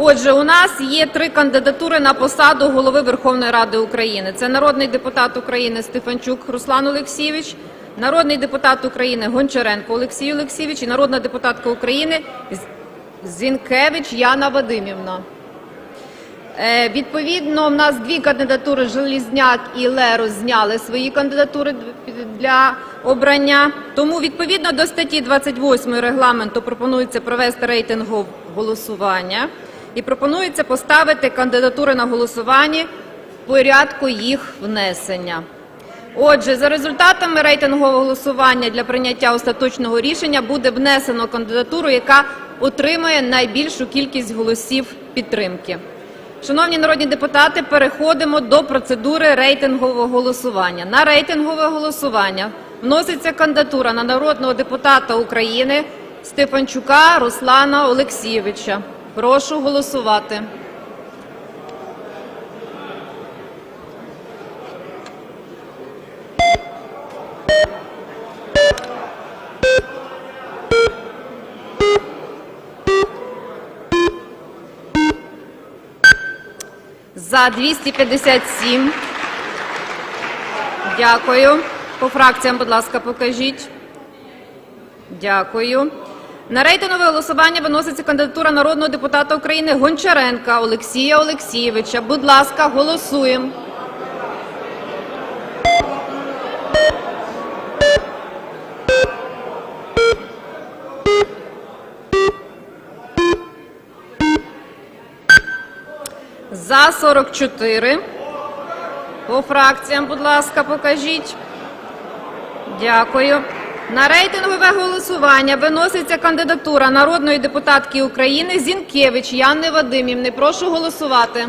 Отже, у нас є три кандидатури на посаду голови Верховної Ради України. Це народний депутат України Стефанчук Руслан Олексійович, народний депутат України Гончаренко Олексій Олексійович і народна депутатка України Зінкевич Яна Вадимівна. Е, Відповідно, в нас дві кандидатури Желізняк і Лерус зняли свої кандидатури для обрання. Тому відповідно до статті 28 регламенту пропонується провести рейтингове голосування і пропонується поставити кандидатури на голосування в порядку їх внесення. Отже, за результатами рейтингового голосування для прийняття остаточного рішення буде внесено кандидатуру, яка отримає найбільшу кількість голосів підтримки. Шановні народні депутати, переходимо до процедури рейтингового голосування. На рейтингове голосування вноситься кандидатура на народного депутата України Стефанчука Руслана Олексійовича. Прошу голосувати. За 257. Дякую. По фракціям, будь ласка, покажіть. Дякую. На рейтингове голосування виноситься кандидатура народного депутата України Гончаренка Олексія Олексійовича. Будь ласка, голосуємо. За 44. По фракціям, будь ласка, покажіть. Дякую. На рейтингове голосування виноситься кандидатура народної депутатки України Зінкевич Яни Вадимівни. Прошу голосувати.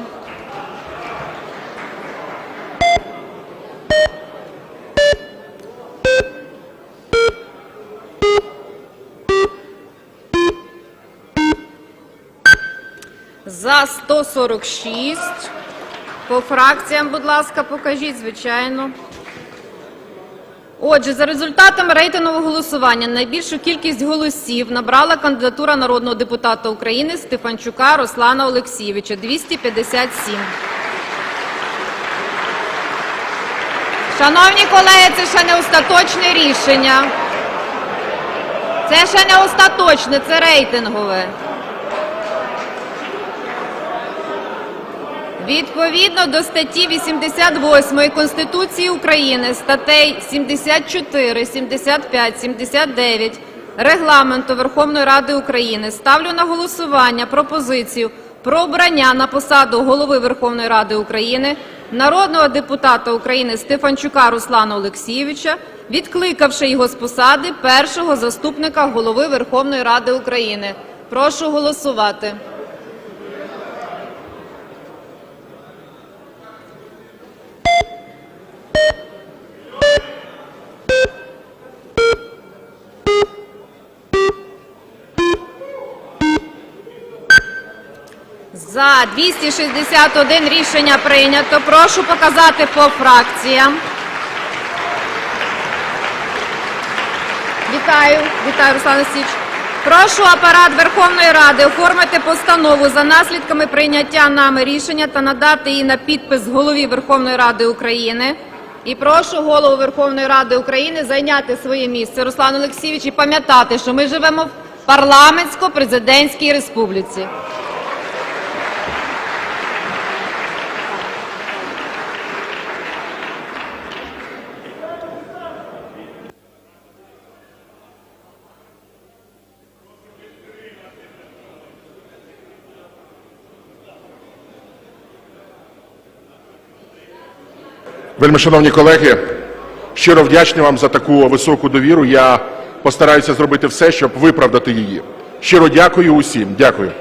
За 146. По фракціям, будь ласка, покажіть, звичайно. Отже, за результатами рейтингового голосування найбільшу кількість голосів набрала кандидатура народного депутата України Стефанчука Руслана Олексійовича 257. Шановні колеги, це ще не остаточне рішення. Це ще не остаточне, це рейтингове. Відповідно до статті 88 Конституції України, статей 74, 75, 79 Регламенту Верховної Ради України ставлю на голосування пропозицію про обрання на посаду Голови Верховної Ради України народного депутата України Стефанчука Руслана Олексійовича, відкликавши його з посади першого заступника Голови Верховної Ради України. Прошу голосувати. За 261 рішення прийнято. Прошу показати по фракціям. Вітаю, вітаю, Руслан Олексійович. Прошу апарат Верховної Ради оформити постанову за наслідками прийняття нами рішення та надати її на підпис голові Верховної Ради України. І прошу голову Верховної Ради України зайняти своє місце, Руслан Олексійович, і пам'ятати, що ми живемо в парламентсько-президентській республіці. Вельми шановні колеги, щиро вдячний вам за таку високу довіру. Я постараюся зробити все, щоб виправдати її. Щиро дякую усім. Дякую.